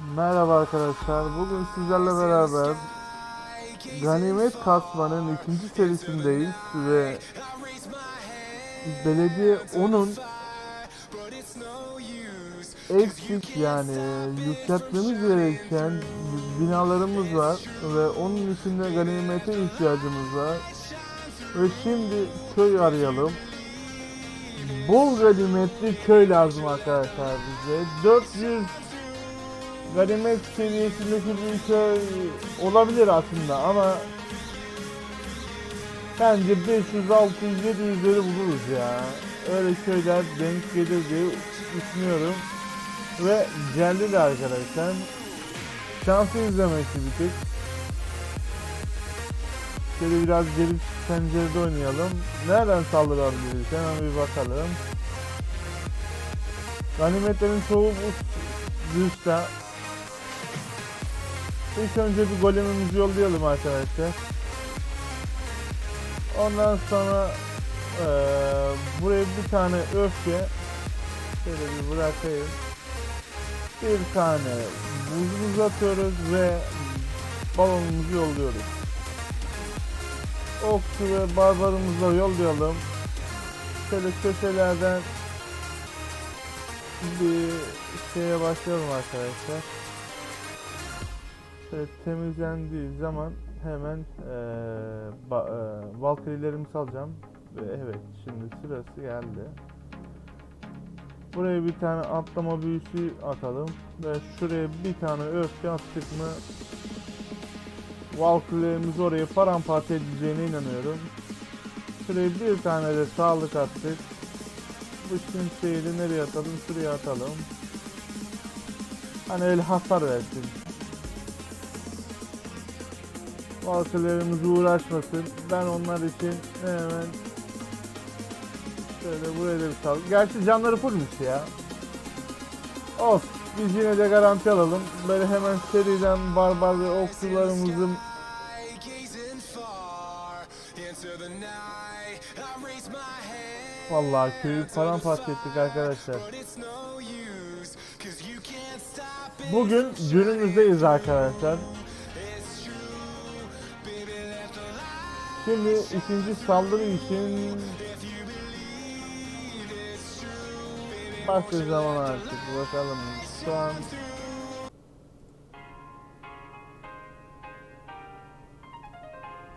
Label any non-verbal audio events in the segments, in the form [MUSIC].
Merhaba arkadaşlar. Bugün sizlerle beraber Ganimet Kasmanın ikinci serisindeyiz ve belediye onun eksik yani yükseltmemiz gereken binalarımız var ve onun için de ganimete ihtiyacımız var. Ve şimdi köy arayalım. Bol ganimetli köy lazım arkadaşlar bize. 400 ganimet seviyesindeki bir köy olabilir aslında ama bence 500, 600, 700'leri buluruz ya. Öyle köyler denk gelir diye düşünüyorum. Ve geldi de arkadaşlar. Şansı izlemesi bir tek. Şöyle biraz geri pencerede oynayalım. Nereden saldırabiliriz? Hemen bir bakalım. Ganimetlerin çoğu bu üstte. İlk önce bir golemimizi yollayalım arkadaşlar. Ondan sonra eee, buraya bir tane öfke şöyle bir bırakayım. Bir tane buzumuzu atıyoruz ve balonumuzu yolluyoruz. Okçu ve barbarımızı da yollayalım. Şöyle köşelerden bir şeye başlayalım arkadaşlar. Şöyle temizlendiği zaman hemen eee ba- eee, Valkyrie'lerimi salacağım. Ve evet şimdi sırası geldi. Buraya bir tane atlama büyüsü atalım. Ve şuraya bir tane öfke attık mı Valkyrie'lerimizi oraya paramparça edeceğine inanıyorum. Şuraya bir tane de sağlık attık. Bu şimşeği nereye atalım? Şuraya atalım. Hani öyle hasar versin. Valkyrie'lerimiz uğraşmasın. Ben onlar için hemen şöyle buraya da bir sal. Gerçi canları fullmüş ya. Of. Biz yine de garanti alalım. Böyle hemen seriden barbar ve okçularımızın Vallahi köyü paramparça ettik arkadaşlar. Bugün günümüzdeyiz arkadaşlar. Şimdi ikinci saldırı için başka zaman artık bakalım. Şu an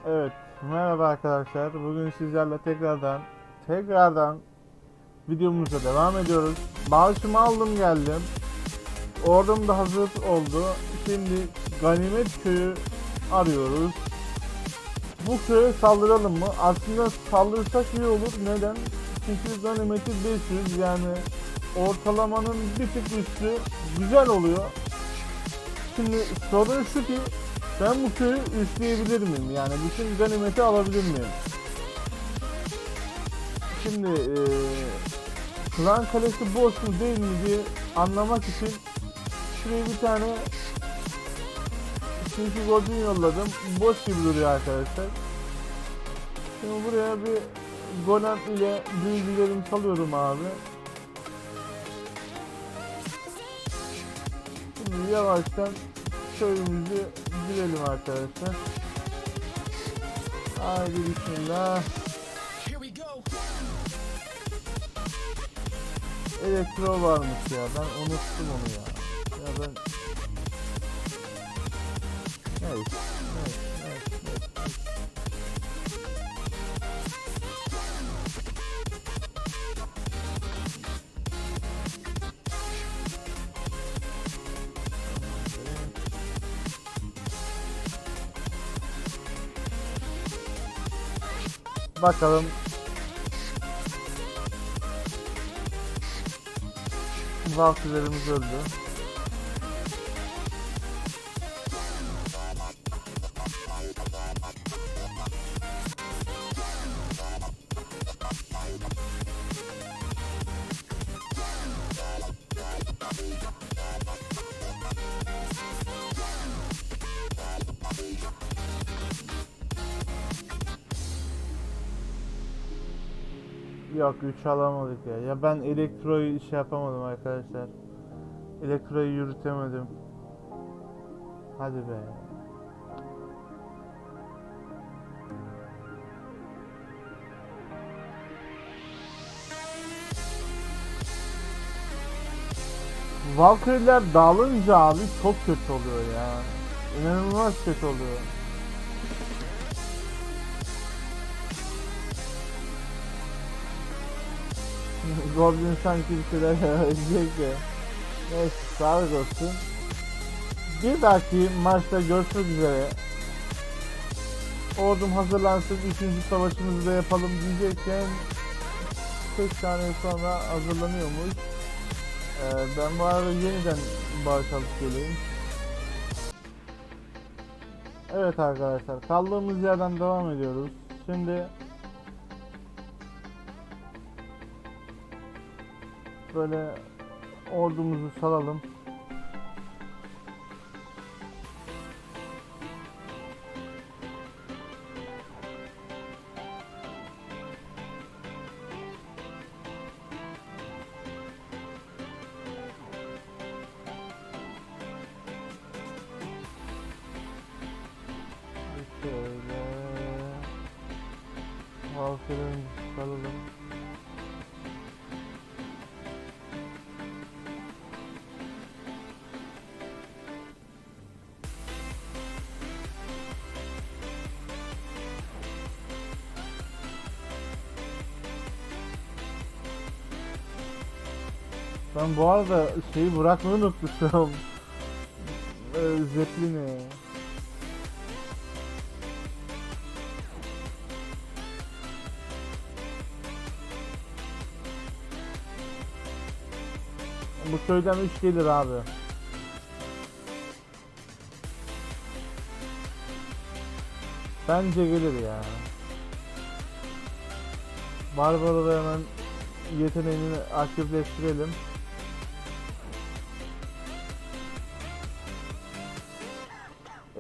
Evet, merhaba arkadaşlar. Bugün sizlerle tekrardan tekrardan videomuza devam ediyoruz. Bağışımı aldım geldim. Ordum da hazır oldu. Şimdi Ganimet Köyü arıyoruz. Bu köye saldıralım mı? Aslında saldırırsak iyi olur. Neden? Çünkü ganimeti 500 yani ortalamanın bir tık üstü güzel oluyor. Şimdi sorun şu ki ben bu köyü üstleyebilir miyim? Yani bütün ganimeti alabilir miyim? Şimdi eee Klan Kalesi boş mu değil mi diye anlamak için şuraya bir tane çünkü Godwin yolladım. Boş gibi duruyor arkadaşlar. Şimdi buraya bir golem ile büyücülerimi salıyorum abi. Şimdi yavaştan köyümüzü girelim arkadaşlar. Haydi bismillah. Elektro varmış ya. Ben unuttum onu ya. Ya ben... Bakalım Valkyrie'lerimiz öldü. Yok 3 alamadık ya. Ya ben elektroyu şey yapamadım arkadaşlar. Elektroyu yürütemedim. Hadi be. Valkyrie'ler dağılınca abi çok kötü oluyor ya. İnanılmaz kötü oluyor. [LAUGHS] Goblin sanki bir şeyler diyecek de. Neyse sağlık olsun. Bir dahaki maçta görüşmek üzere. Ordum hazırlansın. Üçüncü savaşımızı da yapalım diyecekken 5 saniye sonra hazırlanıyormuş. Ee, ben bu arada yeniden bağış alıp geleyim. Evet arkadaşlar kaldığımız yerden devam ediyoruz. Şimdi böyle ordumuzu salalım. Şöyle Valkyrie'ni salalım. Ben bu arada şeyi bırakmayı unutmuşum. [LAUGHS] Ee, Zeppelin'i. Bu köyden 3 gelir abi. Bence gelir ya. Barbaro'da hemen yeteneğini aktifleştirelim.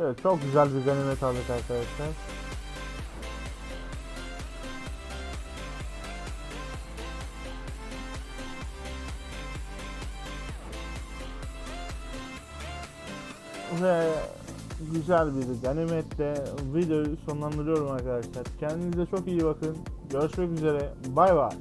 Evet çok güzel bir ganimet aldık arkadaşlar. Ve güzel bir ganimetle videoyu sonlandırıyorum arkadaşlar. Kendinize çok iyi bakın. Görüşmek üzere. Bay bay.